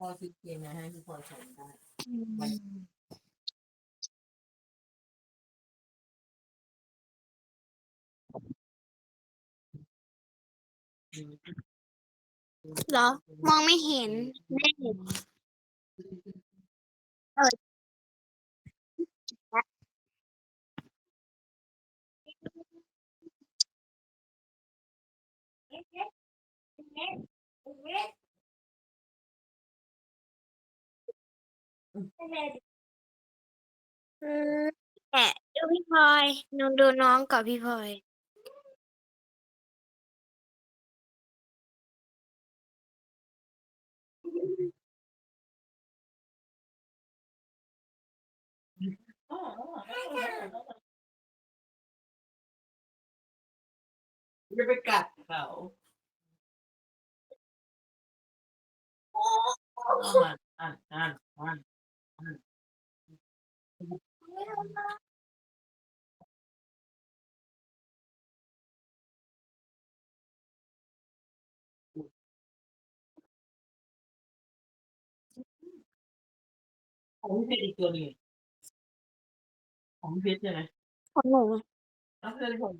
พ่อซื้อเกมมาให้พี่พลอยใช้ได้เหรอ มองไม่เห็นแม่อื มแอะดูพี่พลอยหนูดูน้องกับพี่พลอย จะไปกัดเขา ของพี่เพชรอีกตัวหนึงของพี่เพชรใช่ไหมของหนูแล้วเพื่อนผม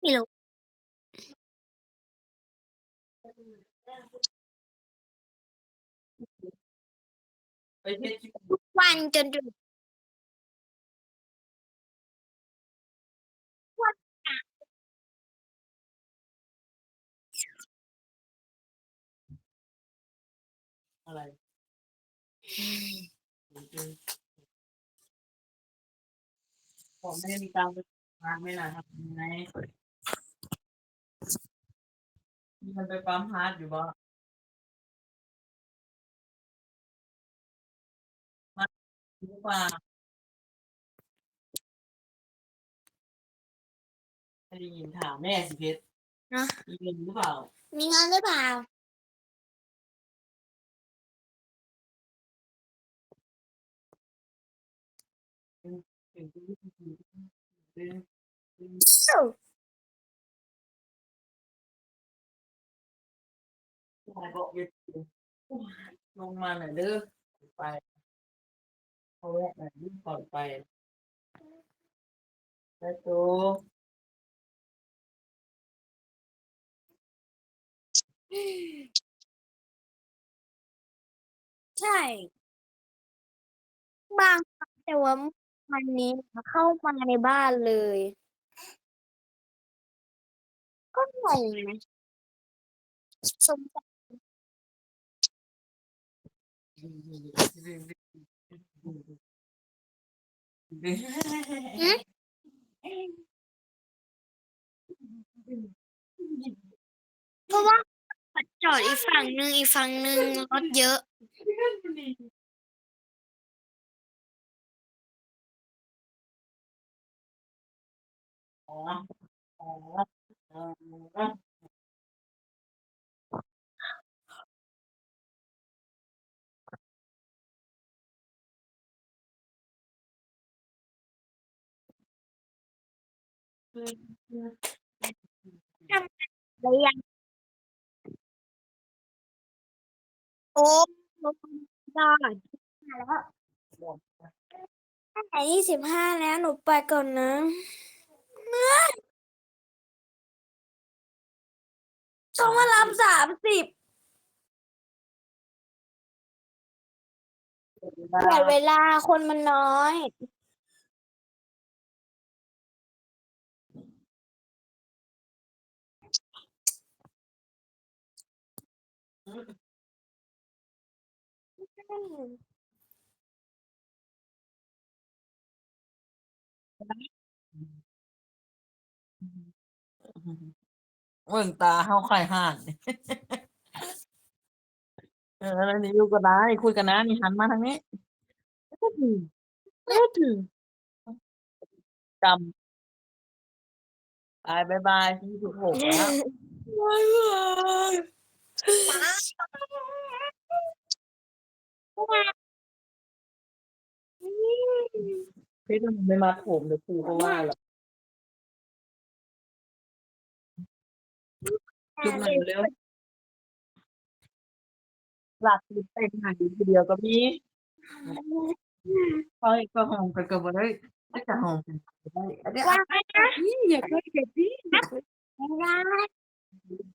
ไม่รู้ไปเพชรที่วันจนถึงอะไร ผมไม่ได้มีตังค์ไปมาไม่นานครับยังไงมีมันไปปั๊มฮาร์ดอยู่บ่หรือเปล่าไม่ได้ยินถามแม่สิเพชรนะมีเงินหรือเปล่า มีเงินหรือเปล่า บอกยึดลงมาหน่อยเด้อไปเขาแวะหน่อยยิ่งก่อนไปแล้วตัวใช่ บางแต่ว่า วันนี้เข้ามาในบ้านเลย ก็งงนะสงสัยเพราะว่าจอดอีกฝั่งหนึ่งอีกฝั่งหนึ่งรถเยอะ อ๋อ อ๋อ อ๋อแล้ยัง โอ้ได้แล้วตั้งแต่ยี่สิบห้าแล้วหนูไปก่อนนะ ต้องมารับสามสิบหลายเวลาคนมันน้อย เบิ่งตาเฮาไข่ห่านเออแล้วนี่อยู่ก็ได้คุยกันนะนี่หันมาทางนี้ก็ถึงก็ถึงจำบายบายบายที่ถูกหกแล้วบายบายพี่ต้องไม่มาผมเดี๋ยวครูก็ว่าหรอก จุ๊บหน่อยเร็วหลักสิบเต็มหาอยู่ทีเดียวก็มีพออีกก็หองกันก็บ่ได้ก็จะหองกันก็ได้อันนี้ว่าอีหย่าเคยเก็บพี่ไม่ได้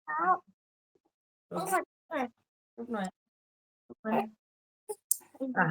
เอาลุกหน่อยลุกหน่อยอะ